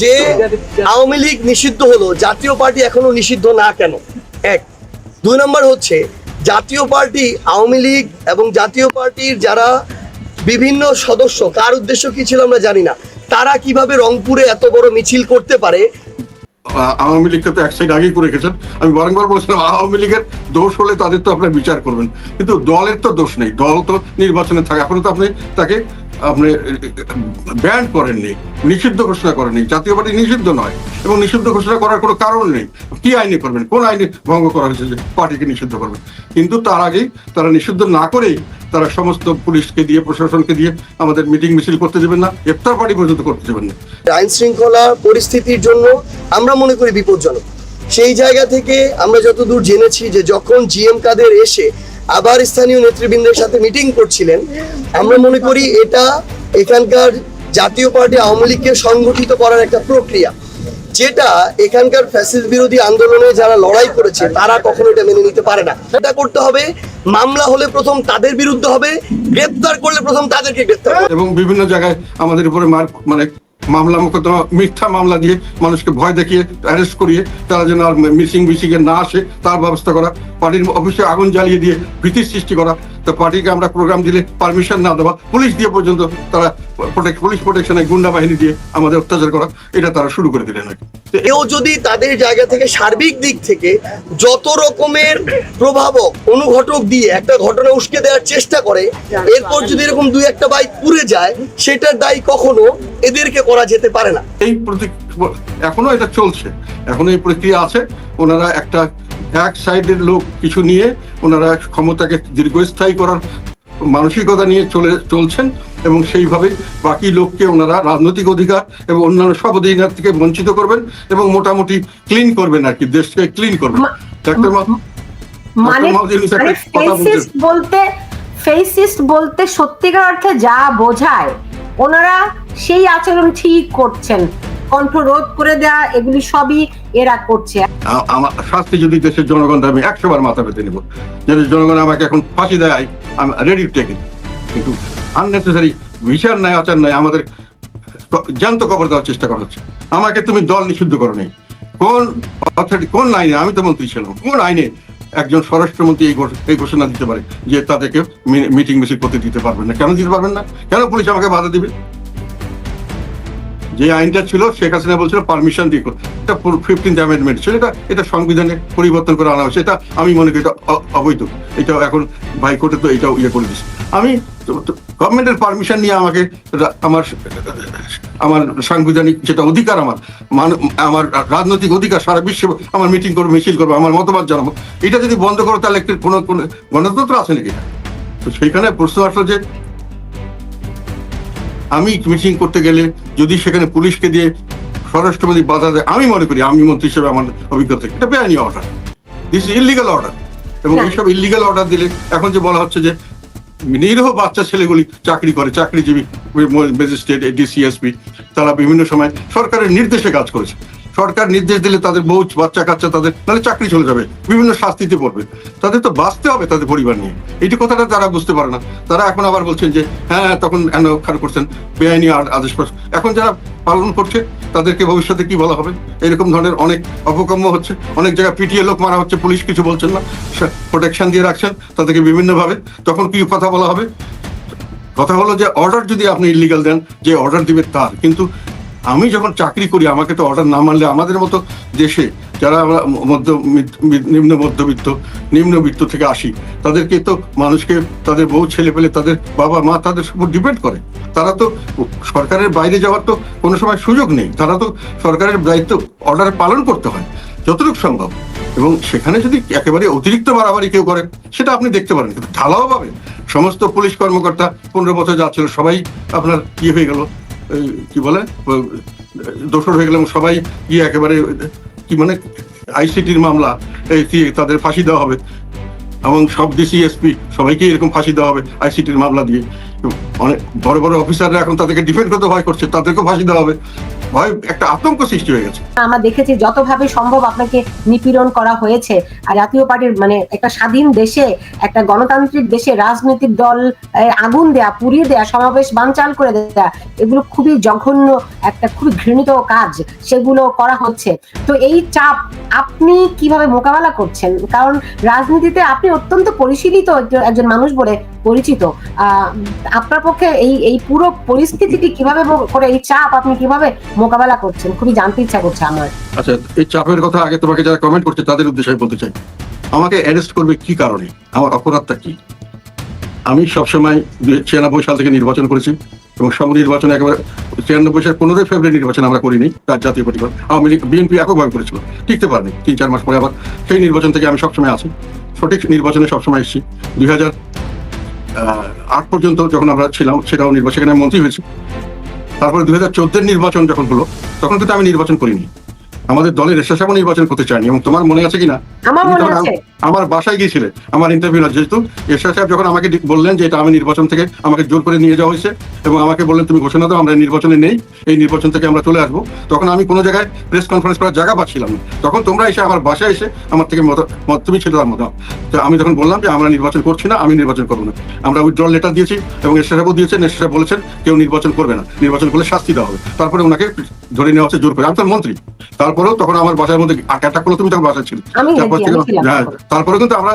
যে আওয়ামী লীগ নিষিদ্ধ হলো, জাতীয় পার্টি এখনও নিষিদ্ধ না কেন? এক। দুই নম্বর হচ্ছে, জাতীয় পার্টি, আওয়ামী লীগ এবং জাতীয় পার্টির যারা বিভিন্ন সদস্য, কার উদ্দেশ্য কি ছিল আমরা জানি না, তারা কীভাবে রংপুরে এত বড় মিছিল করতে পারে? আওয়ামী লীগকে তো এক সাইড আগেই করে রেখেছেন আমি বারংবার বলছিলাম, আওয়ামী লীগের দোষ হলে তাদের তো আপনার বিচার করবেন। কিন্তু দলের তো দোষ নেই, দল তো নির্বাচনে থাকে। এখনও তো আপনি তাকে আপনি ব্যান করেননি, নিষিদ্ধ ঘোষণা করেননি, জাতীয় পার্টি নিষিদ্ধ নয় এবং নিষিদ্ধ ঘোষণা করার কোনো কারণ নেই। কি আইনে করবেন? কোন আইনে ভঙ্গ করা হয়েছে যে পার্টিকে নিষিদ্ধ করবেন? কিন্তু তার আগেই তারা নিষিদ্ধ না করেই তারা সমস্ত পুলিশকে দিয়ে, প্রশাসনকে দিয়ে আমাদের মিটিং মিছিল করতে দেবেন না ইফতার পার্টি পর্যন্ত করতে দেবেন না। আইন শৃঙ্খলা পরিস্থিতির জন্য আমরা মনে করি বিপজ্জনক। সেই জায়গা থেকে আমরা যতদূর জেনেছি যে যখন জিএম কাদের এসে আবার স্থানীয় নেতৃবৃন্দের সাথে মিটিং করছিলেন আমরা মনে করি এটা এখানকার জাতীয় পার্টি আওয়ামী লীগকে সংগঠিত করার একটা প্রক্রিয়া, যেটা এখানকার ফ্যাসিস্ট বিরোধী আন্দোলনে যারা লড়াই করেছে, তারা কখনো এটা মেনে নিতে পারে না এটা করতে হবে, মামলা হলে প্রথম তাদের বিরুদ্ধে হবে, গ্রেপ্তার করলে প্রথম তাদেরকে গ্রেপ্তার। এবং বিভিন্ন জায়গায় আমাদের উপরে মার মানে মামলা মোকদ্দমা, মিথ্যা মামলা দিয়ে মানুষকে ভয় দেখিয়ে অ্যারেস্ট করিয়ে তারা যেন আর মিসিং মিসিং এ না আসে, তার ব্যবস্থা করা পার্টির অফিসে আগুন জ্বালিয়ে দিয়ে ভীতির সৃষ্টি করা তো পার্টিকে আমরা প্রোগ্রাম দিলে পারমিশন না দেওয়া পুলিশ দিয়ে পর্যন্ত তারা পুলিশ প্রোটেকশনে গুন্ডা বাহিনী দিয়ে আমাদের অত্যাচার করা এটা তারা শুরু করে দিলেন এও যদি তাদের জায়গা থেকে সার্বিক দিক থেকে যত রকমের প্রভাবক অনুঘটক দিয়ে একটা ঘটনা উস্কে দেওয়ার চেষ্টা করে এরপর যদি এরকম দুই একটা বাইক পুড়ে যায় সেটার দায়ী কখনো এদেরকে করা যেতে পারে না। এই প্রতি এখনও এটা চলছে। এখনও এই প্রক্রিয়া আছে ওনারা একটা এক সাইডের লোক কিছু নিয়ে ওনারা ক্ষমতাকে দীর্ঘস্থায়ী করার মানসিকতা নিয়ে চলে চলছেন এবং সেইভাবে বাকি লোককে ওনারা রাজনৈতিক অধিকার এবং অন্যান্য সব অধিকার থেকে বঞ্চিত করবেন এবং মোটামুটি ক্লিন করবেন আর কি দেশকে ক্লিন করবেন। ডাক্তার মানে মানে বলতে ফেসিস্ট বলতে সত্যিকার অর্থে যা বোঝায় ওনারা সেই আচরণ ঠিক করছেন। কণ্ঠ রোধ করে দেয়া, এগুলি সবই এরা করছে। আমার শাস্তি যদি দেশের জনগণ আমি একশো বার মাথা পেতে নেব। যদি জনগণ আমাকে এখন ফাঁসি দেয় আমি রেডি টেক কিন্তু আননেসেসারি বিচার নাই, আচার নাই, আমাদের জ্যান্ত কবর দেওয়ার চেষ্টা করা হচ্ছে। আমাকে তুমি দল নিষিদ্ধ করো নেই কোন অথরিটি কোন আইনে আমি তো মন্ত্রী ছিলাম, কোন আইনে একজন স্বরাষ্ট্রমন্ত্রী এই ঘোষণা দিতে পারে যে তাদেরকে মিটিং মিছিল করতে দিতে পারবেন না? কেন দিতে পারবেন না? কেন পুলিশ আমাকে বাধা দিবে? যে আইনটা ছিল, শেখ হাসিনা বলছিল পারমিশন দিয়ে। এটা ফিফটিন্থ অ্যামেন্ডমেন্ট ছিল। এটা এটা সংবিধানে পরিবর্তন করে আনা হয়েছে। এটা আমি মনে করি এটা অবৈধ। এটা এখন হাইকোর্টে তো এটাও ইয়ে করে দিচ্ছে আমি গভর্নমেন্টের পারমিশন নিয়ে আমাকে আমার আমার সাংবিধানিক যেটা অধিকার আমার আমার রাজনৈতিক অধিকার, সারা বিশ্বে আমার মিটিং করব, মিছিল করব, আমার মতামত জানাব, এটা যদি বন্ধ করো, তাহলে একটু কোনো কোনো গণতন্ত্র আছে নাকি? তো সেইখানে প্রশ্ন আসলো যে আমি মিটিং করতে গেলে যদি সেখানে পুলিশকে দিয়ে স্বরাষ্ট্রমন্ত্রী বাধা দেয় আমি মনে করি আমি মন্ত্রী হিসেবে আমার অভিজ্ঞতা এটা বেআইনি অর্ডার দিস ইলিগাল অর্ডার এবং। এইসব ইলিগাল অর্ডার দিলে এখন যে বলা হচ্ছে যে নিরীহ বাচ্চা ছেলেগুলি চাকরি করে চাকরিজীবী ম্যাজিস্ট্রেট ডিসিএসপি তারা বিভিন্ন সময় সরকারের নির্দেশে কাজ করেছে। সরকার নির্দেশ দিলে তাদের বউ বাচ্চা কাচ্চা তাদের, নাহলে চাকরি চলে যাবে, বিভিন্ন শাস্তিতে পড়বে। তাদের তো বাঁচতে হবে তাদের পরিবার নিয়ে। এইটি কথাটা তারা বুঝতে পারে না। তারা এখন আবার বলছেন যে হ্যাঁ তখন এন খান করছেন? বেআইনি আর আদেশ এখন যারা পালন করছে, তাদেরকে ভবিষ্যতে কি বলা হবে? এরকম ধরনের অনেক অপকর্ম হচ্ছে। অনেক জায়গায় পিটিয়ে লোক মারা হচ্ছে, পুলিশ কিছু বলছেন না। প্রোটেকশন দিয়ে রাখছেন, তাদেরকে বিভিন্নভাবে। তখন কি কথা বলা হবে? কথা হলো যে অর্ডার যদি আপনি ইলিগাল দেন, যে অর্ডার দিবে তার। কিন্তু আমি যখন চাকরি করি, আমাকে তো অর্ডার না মানলে আমাদের মতো দেশে যারা আমরা মধ্য নিম্ন মধ্যবিত্ত নিম্নবিত্ত থেকে আসি, তাদেরকে তো মানুষকে, তাদের বউ ছেলে পেলে তাদের বাবা, মা, তাদের উপর ডিপেন্ড করে। তারা তো সরকারের বাইরে যাওয়ার তো কোনো সময় সুযোগ নেই। তারা তো সরকারের দায়িত্ব অর্ডার পালন করতে হয়, যতটুকু সম্ভব। এবং সেখানে যদি একেবারে অতিরিক্ত বাড়াবাড়ি কেউ করে, সেটা আপনি দেখতে পারেন, কিন্তু ঢালাও পাবে সমস্ত পুলিশ কর্মকর্তা পনেরো বছর যাচ্ছিল সবাই আপনার কি হয়ে গেল। কি বলে? দোষর হয়ে গেলাম সবাই গিয়ে একেবারে, কি মানে আইসিটির মামলা, এই তাদের ফাঁসি দেওয়া হবে। এবং সব ডিসিএসপি সবাইকে এরকম ফাঁসি দেওয়া হবে আইসিটির মামলা দিয়ে। অনেক বড় বড় অফিসাররা এখন তাদেরকে ডিফেন্ড করতে ভয় করছে, তাদেরকেও ফাঁসি দেওয়া হবে। ভয়, একটা আতঙ্ক সৃষ্টি হয়ে গেছে। আমরা দেখেছি যতভাবে সম্ভব আপনাকে নিপীড়ন করা হয়েছে। আর জাতীয় পার্টির মানে একটা স্বাধীন দেশে, একটা গণতান্ত্রিক দেশে রাজনৈতিক দল আগুন দেয়া, পুড়িয়ে দেয়া, সমাবেশ বানচাল করে দেয়া, এগুলো খুবই জঘন্য, একটা খুবই ঘৃণিত কাজ, সেগুলো করা হচ্ছে। তো এই চাপ আপনি কীভাবে মোকাবেলা করছেন? কারণ রাজনীতিতে আপনি অত্যন্ত পরিশীলিত একজন- মানুষ বলে পরিচিত। আপনার পক্ষে এই এই পুরো পরিস্থিতিটি কীভাবে করে, এই চাপ আপনি কীভাবে মোকাবেলা করছেন, খুবই জানতে ইচ্ছা করছে আমার। আচ্ছা এই চাপের কথা আগে তোমাকে যারা কমেন্ট করছে, তাদের উদ্দেশ্যে আমি বলতে চাই। আমাকে অ্যারেস্ট করবে কি কারণে? আমার অপরাধটা কি? আমি সবসময় ছিয়ানব্বই সাল থেকে নির্বাচন করেছি এবং সব নির্বাচন একেবারে ছিয়ানব্বই সাল পনেরোই ফেব্রুয়ারি নির্বাচন আমরা করিনি, তার জাতীয় পরিবার আওয়ামী লীগ, বিএনপি এককভাবে করেছিল, টিকতে পারেনি। তিন, চার মাস পরে আবার সেই নির্বাচন থেকে আমি সবসময় আছি, সঠিক নির্বাচনে সবসময় এসেছি। দুই হাজার আট পর্যন্ত যখন আমরা ছিলাম, সেটাও নির্বাচন, সেখানে মন্ত্রী হয়েছি। তারপরে দুই হাজার নির্বাচন যখন হলো তখন কিন্তু আমি নির্বাচন করিনি। আমাদের দলের এসএসএফও নির্বাচন করতে চায়নি এবং তোমার মনে আছে কিনা? আমার বাসায় গিয়েছিলে আমার ইন্টারভিউ যেহেতু এরশাদ সাহেব যখন আমাকে বললেন যে এটা আমি নির্বাচন থেকে আমাকে জোর করে নিয়ে যাওয়া হয়েছে এবং আমাকে বললেন তুমি ঘোষণা দাও আমরা নির্বাচনে নেই এই নির্বাচন থেকে আমরা চলে আসব। তখন আমি কোনো জায়গায় প্রেস কনফারেন্স করার জায়গা পাচ্ছিলাম না। তখন তোমরা এসে আমার বাসায় এসে আমার থেকে মত তুমি ছিল তার মতো তো আমি তখন বললাম যে আমরা নির্বাচন করছি না আমি নির্বাচন করব না। আমরা উইথড্রল লেটার দিয়েছি এবং এরশাদ সাহেবও দিয়েছেন এরশাদ সাহেব বলেছেন কেউ নির্বাচন করবে না নির্বাচন করলে শাস্তি দেওয়া হবে। তারপরে ওনাকে ধরে নেওয়া হচ্ছে জোর করে। আমি তো মন্ত্রী তারপরেও তখন আমার বাসার মধ্যে অ্যাটাক করল তুমি তখন বাসায় ছিল। তারপর হ্যাঁ, তারপরে। কিন্তু আমরা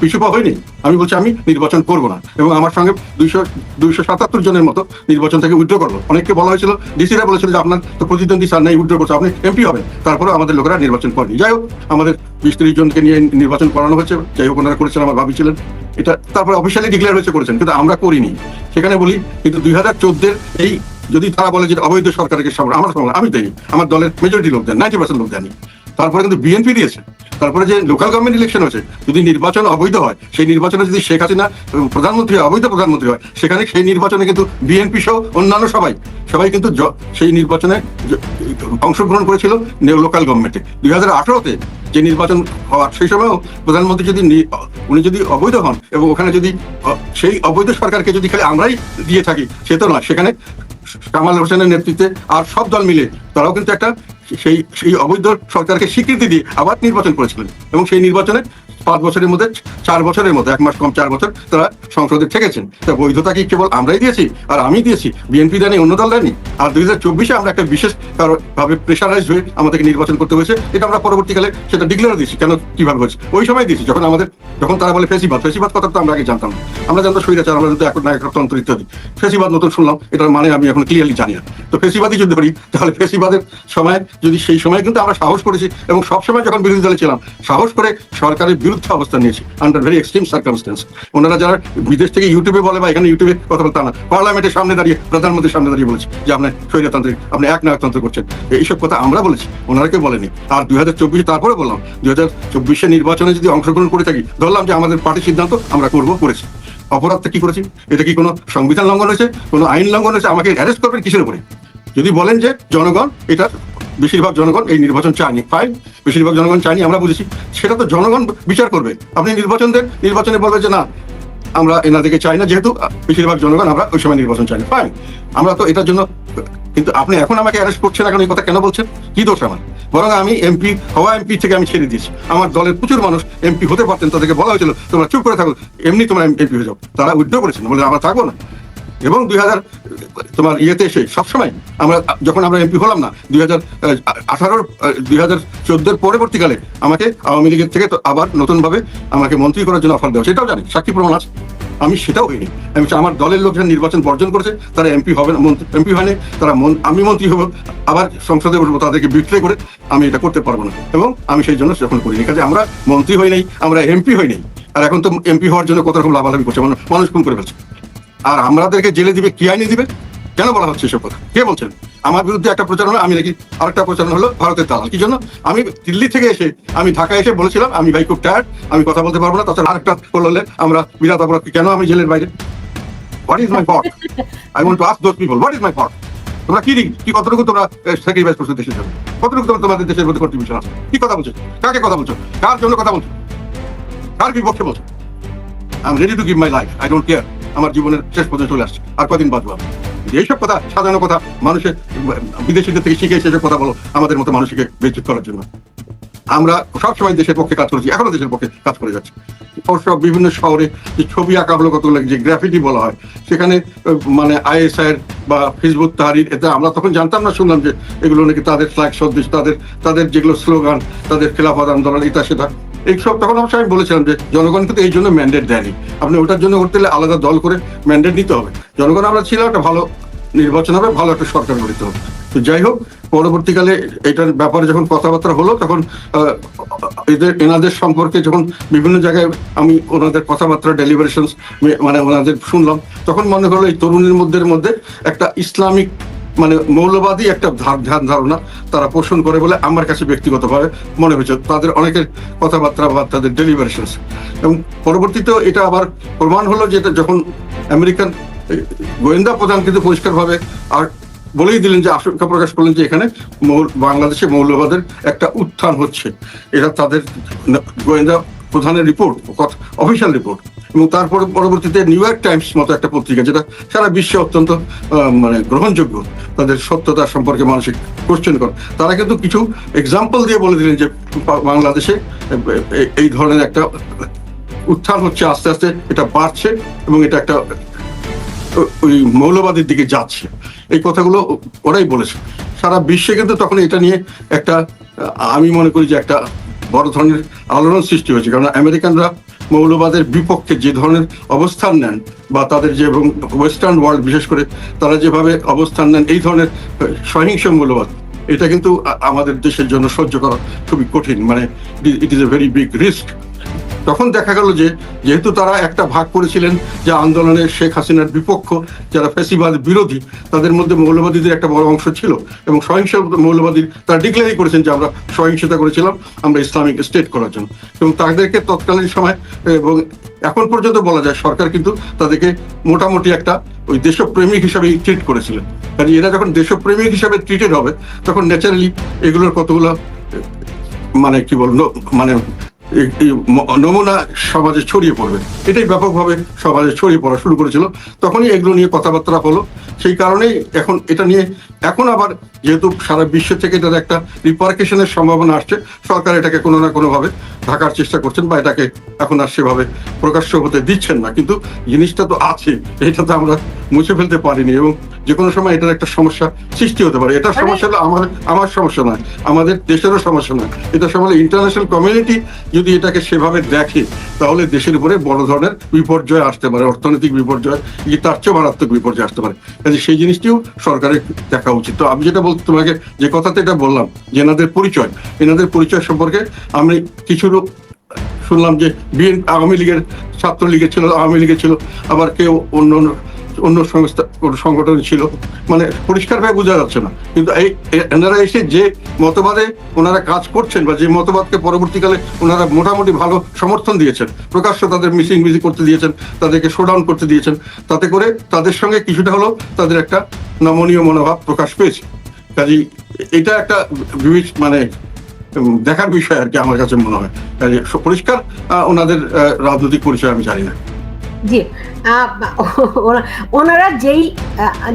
পিছু পা হয়নি। আমি বলছি আমি নির্বাচন করব না। এবং আমার সঙ্গে দুইশো দুইশো সাতাত্তর জনের মতো নির্বাচন থেকে উইথড্র করব অনেককে বলা হয়েছিল ডিসিরা বলেছিল যে আপনার তো প্রতিদ্বন্দ্বী স্যার নেই উইথড্র করছে। আপনি এমপি হবেন। তারপরে আমাদের লোকেরা নির্বাচন করেনি। যাই হোক আমাদের বিশ ত্রিশ জনকে নিয়ে নির্বাচন করানো হয়েছে। যাই হোক ওনারা করেছেন আমার ভাবি ছিলেন। এটা তারপরে অফিসিয়ালি ডিক্লেয়ার হয়েছে করেছেন কিন্তু আমরা করিনি। সেখানে বলি কিন্তু দুই হাজার চোদ্দের এই যদি তারা বলে যে অবৈধ সরকারকে সামনে আমার সামনে আমি দেয়নি আমার দলের মেজরিটি লোক দেন নাইনটি পার্সেন্ট লোক দেয়নি তারপরে কিন্তু বিএনপি দিয়েছে। তারপরে যে লোকাল গভর্নমেন্ট ইলেকশন হয়েছে, যদি নির্বাচন অবৈধ হয়, সেই নির্বাচনে যদি শেখ হাসিনা প্রধানমন্ত্রী অবৈধ প্রধানমন্ত্রী হয়, সেখানে সেই নির্বাচনে কিন্তু বিএনপি সহ অন্যান্য সবাই সবাই কিন্তু সেই নির্বাচনে অংশগ্রহণ করেছিল লোকাল গভর্নমেন্টে দুই হাজার আঠারোতে যে নির্বাচন হওয়ার সেই সময়ও প্রধানমন্ত্রী যদি উনি যদি অবৈধ হন এবং ওখানে যদি সেই অবৈধ সরকারকে যদি খালি আমরাই দিয়ে থাকি, সে তো নয়। সেখানে কামাল হোসেনের নেতৃত্বে আর সব দল মিলে তারাও কিন্তু একটা সেই সেই অবৈধ সরকারকে স্বীকৃতি দিয়ে আবার নির্বাচন করেছিলেন। এবং সেই নির্বাচনে পাঁচ বছরের মধ্যে, চার বছরের মধ্যে, এক মাস কম চার বছর তারা সংসদে থেকেছেন। তা বৈধতা কি কেবল আমরাই দিয়েছি আর আমি দিয়েছি? বিএনপি দেয়নি, অন্য দল দেয়নি? আর দুই হাজার চব্বিশে আমরা একটা বিশেষ ভাবে প্রেশারাইজ হয়ে আমাদেরকে নির্বাচন করতে হয়েছে, এটা আমরা পরবর্তীকালে সেটা ডিক্লেয়ার দিয়েছি, কেন কীভাবে হয়েছে? ওই সময় দিয়েছি, যখন আমাদের, যখন তারা বলে ফেসিবাদ ফেসিবাদ কথা তো আমরা আগে জানতাম না। আমরা জানতাম স্বৈরাচার, আমরা জানতাম এখন নায়কতন্ত্র ইত্যাদি। ফেসিবাদ নতুন শুনলাম, এটার মানে আমি এখন ক্লিয়ারলি জানি না। তো ফেসিবাদই যদি ধরি, তাহলে ফেসিবাদের সময়, যদি সেই সময় কিন্তু আমরা সাহস করেছি এবং সবসময় যখন বিরোধী দলে ছিলাম, সাহস করে সরকারের বিরুদ্ধে অবস্থান নিয়েছি আন্ডার ভেরি এক্সট্রিম সার্কামস্টেন্স ওনারা যারা বিদেশ থেকে ইউটিউবে বলে বা এখানে ইউটিউবে কথা বলতে না। পার্লামেন্টের সামনে দাঁড়িয়ে, প্রধানমন্ত্রীর সামনে দাঁড়িয়ে বলেছে যে, আপনি স্বৈরতান্ত্রিক আপনি এক নায়কতন্ত্র করছেন। এইসব কথা আমরা বলেছি, ওনারা কেউ বলেনি। আর দুই হাজার চব্বিশে তারপরে বললাম, দুই হাজার চব্বিশে নির্বাচনে যদি অংশগ্রহণ করে থাকি, ধরলাম যে আমাদের পার্টির সিদ্ধান্ত আমরা করব করেছি। অপরাধটা কি করেছি? এটা কি কোনো সংবিধান লঙ্ঘন হয়েছে? কোনো আইন লঙ্ঘন হয়েছে? আমাকে অ্যারেস্ট করবেন কিসের উপরে? যদি বলেন যে, জনগণ এটা বেশিরভাগ জনগণ এই নির্বাচন চায়নি। ফাইন বেশিরভাগ জনগণ চায়নি, আমরা বুঝেছি। সেটা তো জনগণ বিচার করবে। আপনি নির্বাচন দেন নির্বাচনে বলবে যে না, আমরা এনাদেরকে চাই না, যেহেতু বেশিরভাগ জনগণ আমরা ওই সময় নির্বাচন চাই না ফাইন আমরা তো এটার জন্য, কিন্তু আপনি এখন আমাকে অ্যারেস্ট করছেন, এখন এই কথা কেন বলছেন? কি দোষ আমার? বরং আমি এমপি হওয়া এমপি থেকে আমি ছেড়ে দিয়েছি। আমার দলের প্রচুর মানুষ এমপি হতে পারতেন, তাদেরকে বলা হয়েছিল, তোমরা চুপ করে থাকো, এমনি তোমরা এমপি হয়ে যাও। তারা উইথড্র করেছেন বলে আমরা থাকব না। এবং দুই হাজার, তোমার ইয়েতে এসে সবসময় আমরা, যখন আমরা এমপি হলাম না, দুই হাজার আঠারোর দুই হাজার চোদ্দোর পরবর্তীকালে আমাকে আওয়ামী লীগের থেকে আবার নতুনভাবে আমাকে মন্ত্রী করার জন্য অফার দেওয়া সেটাও জানি, সাক্ষী প্রমাণ আছে। আমি সেটাও হইনি। আমি আমার দলের লোক যারা নির্বাচন বর্জন করেছে, তারা এমপি হবে না এমপি হয়নি, তারা আমি মন্ত্রী হব, আবার সংসদে বসবো, তাদেরকে বিক্রয় করে আমি এটা করতে পারব না। এবং আমি সেই জন্য যখন করিনি, কাজে আমরা মন্ত্রী হই নাই, আমরা এমপি হই নাই। আর এখন তো এমপি হওয়ার জন্য কত রকম লাভালাভি করছে মানুষ খুন করে ফেলছে। আর আমাদেরকে জেলে দিবে, কি আইনে দিবে? কেন বলা হচ্ছে এসব কথা? কে বলছেন? আমার বিরুদ্ধে একটা প্রচারণা, আমি নাকি আরেকটা প্রচারণা হলো ভারতের দালাল। কি জন্য? আমি দিল্লি থেকে এসে, আমি ঢাকায় এসে বলেছিলাম, আমি ভাই খুব টায়ার্ড আমি কথা বলতে পারব না, তাছাড়া আরেকটা করলে আমরা বিরাট অপরাধ কেন আমি জেলের বাইরে? What is my fault I want to ask those people what is my fault তোমরা কি কি কতটুকু তোমরা স্যাক্রিফাইস করছ দেশের জন্য? কতটুকু তোমরা তোমাদের দেশের মধ্যে কন্ট্রিবিউশন আছে? কি কথা বলছো? কাকে কথা বলছো? কার জন্য কথা বলছো? কার বিপক্ষে বলছো? I am ready to give my life I don't care আমার জীবনের শেষ পর্যন্ত চলে আসছে। আর কদিন বাঁচবো এইসব কথা, সাজানো কথা মানুষের বিদেশিদের থেকে শিখে এসে কথা বলো, আমাদের মতো মানুষকে বেচুত করার জন্য। আমরা সবসময় দেশের পক্ষে কাজ করেছি, এখনও দেশের পক্ষে কাজ করে যাচ্ছি। অবশ্য বিভিন্ন শহরে যে ছবি আঁকা হলো কতগুলো যে গ্রাফিটি বলা হয়, সেখানে মানে আইএসআই বা ফেসবুক তাহারির এতে আমরা তখন জানতাম না, শুনলাম যে এগুলো নাকি তাদের ফ্ল্যাগ সদৃশ, তাদের তাদের যেগুলো স্লোগান, তাদের খেলাফত আন্দোলন ইতা সেটা এইসব তখন অবশ্য আমি বলেছিলাম যে জনগণ কিন্তু এই জন্য ম্যান্ডেট দেয়নি। আপনি ওটার জন্য করতে হলে আলাদা দল করে ম্যান্ডেট নিতে হবে। জনগণ আমরা ছিল, একটা ভালো নির্বাচন হবে, ভালো একটা সরকার গঠিত হবে। তো যাই হোক, পরবর্তীকালে এটার ব্যাপারে যখন কথাবার্তা হলো, তখন এদের, এনাদের সম্পর্কে যখন বিভিন্ন জায়গায় আমি ওনাদের কথাবার্তা ডেলিভারেশন মানে ওনাদের শুনলাম, তখন মনে হলো এই তরুণের মধ্যে মধ্যে একটা ইসলামিক মানে মৌলবাদী একটা ধ্যান ধারণা তারা পোষণ করে বলে আমার কাছে ব্যক্তিগতভাবে মনে হয়েছে। তাদের অনেকের কথাবার্তা বা তাদের ডেলিভারেশন এবং পরবর্তীতেও এটা আবার প্রমাণ হলো যে যখন আমেরিকান গোয়েন্দা প্রধান কিন্তু পরিষ্কারভাবে আর বলেই দিলেন যে আশঙ্কা প্রকাশ করলেন যে এখানে বাংলাদেশে মৌলবাদের একটা উত্থান হচ্ছে। এটা তাদের গোয়েন্দা প্রধানের রিপোর্ট অফিসিয়াল রিপোর্ট এবং তারপর পরবর্তীতে নিউ ইয়র্ক টাইমস মতো একটা পত্রিকা, যেটা সারা বিশ্বে অত্যন্ত মানে গ্রহণযোগ্য, তাদের সত্যতা সম্পর্কে মানসিক কোশ্চেন করে। তারা কিন্তু কিছু এক্সাম্পল দিয়ে বলে দিলেন যে বাংলাদেশে এই ধরনের একটা উত্থান হচ্ছে, আস্তে আস্তে এটা বাড়ছে এবং এটা একটা ওই মৌলবাদের দিকে যাচ্ছে। এই কথাগুলো ওরাই বলেছে। সারা বিশ্বে কিন্তু তখন এটা নিয়ে একটা, আমি মনে করি যে একটা বড় ধরনের আলোড়ন সৃষ্টি হয়েছে। কারণ আমেরিকানরা মৌলবাদের বিপক্ষে যে ধরনের অবস্থান নেন বা তাদের যে এবং ওয়েস্টার্ন ওয়ার্ল্ড, বিশেষ করে তারা যেভাবে অবস্থান নেন, এই ধরনের সহিংস মৌলবাদ, এটা কিন্তু আমাদের দেশের জন্য সহ্য করা খুবই কঠিন। মানে it is a very big risk তখন দেখা গেল যে যেহেতু তারা একটা ভাগ করেছিলেন যে আন্দোলনের শেখ হাসিনার বিপক্ষ, যারা ফেসিবাদ বিরোধী, তাদের মধ্যে মৌলবাদীদের একটা বড় অংশ ছিল এবং সহিংস মৌলবাদী তারা ডিক্লেয়ারই করেছেন যে আমরা সহিংসতা করেছিলাম, আমরা ইসলামিক স্টেট করার জন্য। এবং তাদেরকে তৎকালীন সময় এবং এখন পর্যন্ত বলা যায় সরকার কিন্তু তাদেরকে মোটামুটি একটা ওই দেশপ্রেমিক হিসাবে ট্রিট করেছিলেন। কারণ এরা যখন দেশপ্রেমিক হিসাবে ট্রিটেড হবে, তখন ন্যাচারালি এগুলোর কতগুলো মানে কি বলব মানে এই- নমুনা সমাজে ছড়িয়ে পড়বে। এটাই ব্যাপকভাবে সমাজে ছড়িয়ে পড়া শুরু করেছিল। তখনই এগুলো নিয়ে কথাবার্তা হলো। সেই কারণেই এখন এটা নিয়ে এখন আবার যেহেতু সারা বিশ্ব থেকে এটার একটা রিপার্কেশনের সম্ভাবনা আসছে সরকার এটাকে কোনো না কোনোভাবে ঢাকার চেষ্টা করছেন বা এটাকে এখন আর সেভাবে প্রকাশ্য হতে দিচ্ছেন না। কিন্তু জিনিসটা তো আছে এটা তো আমরা মুছে ফেলতে পারিনি এবং যে কোনো সময় এটার একটা সমস্যা সৃষ্টি হতে পারে। এটার সমস্যা হলো আমার আমার সমস্যা নয় আমাদের দেশেরও সমস্যা নয়। এটা সমস্যা ইন্টারন্যাশনাল কমিউনিটি যদি এটাকে সেভাবে দেখে তাহলে দেশের উপরে বড় ধরনের বিপর্যয় আসতে পারে অর্থনৈতিক বিপর্যয় তার চেয়ে মারাত্মক বিপর্যয় আসতে পারে। কাজে সেই জিনিসটিও সরকারের দেখা উচিত। তো আমি যেটা বলতে তোমাকে যে কথাতে এটা বললাম যে এনাদের পরিচয় এনাদের পরিচয় সম্পর্কে আমি কিছু লোক শুনলাম যে বিএনপি আওয়ামী লীগের ছাত্র লীগের ছিল, আওয়ামী লীগের ছিল, আবার কেউ অন্য অন্য অন্য সংস্থা সংগঠন ছিল। মানে পরিষ্কারভাবে বোঝা যাচ্ছে না। কিন্তু এই এনারা এসে যে মতবাদে ওনারা কাজ করছেন বা যে মতবাদকে পরবর্তীকালে ওনারা মোটামুটি ভালো সমর্থন দিয়েছেন, প্রকাশ্য তাদের মিসিং মিসিং করতে দিয়েছেন, তাদেরকে শোডাউন করতে দিয়েছেন, তাতে করে তাদের সঙ্গে কিছুটা হলেও তাদের একটা নমনীয় মনোভাব প্রকাশ পেয়েছে। কাজেই এটা একটা মানে দেখার বিষয় আর কি আমার কাছে মনে হয়। কাজে পরিষ্কার ওনাদের রাজনৈতিক পরিচয় আমি জানি না। জি ওনারা যেই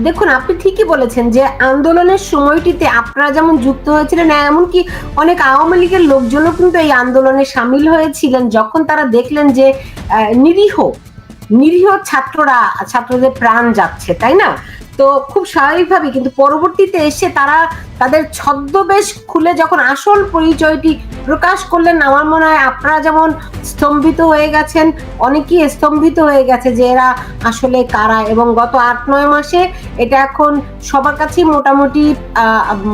দেখুন, আপনি ঠিকই বলেছেন যে আন্দোলনের সময়টিতে আপনারা যেমন যুক্ত হয়েছিলেন এমনকি অনেক আওয়ামী লীগের লোকজনও কিন্তু এই আন্দোলনে সামিল হয়েছিলেন। যখন তারা দেখলেন যে নিরীহ নিরীহ ছাত্ররা, ছাত্রদের প্রাণ যাচ্ছে, তাই না? তো খুব স্বাভাবিকভাবে কিন্তু পরবর্তীতে এসে তারা তাদের ছদ্মবেশ খুলে যখন আসল পরিচয়টি প্রকাশ করলেন আমার মনে হয় আপনারা যেমন স্তম্ভিত হয়ে গেছেন, অনেকেই স্তম্ভিত হয়ে গেছে যে এরা আসলে কারা এবং গত আট, নয় মাসে এটা এখন সবার কাছেই মোটামুটি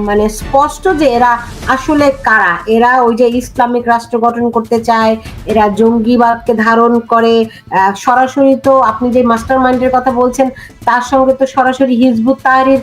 মানে স্পষ্ট যে এরা আসলে কারা। এরা ওই যে ইসলামিক রাষ্ট্র গঠন করতে চায়, এরা জঙ্গিবাদকে ধারণ করে সরাসরি তো আপনি যে মাস্টার মাইন্ডের কথা বলছেন, তার সঙ্গে তো সরাসরি হিজবুত তাহরির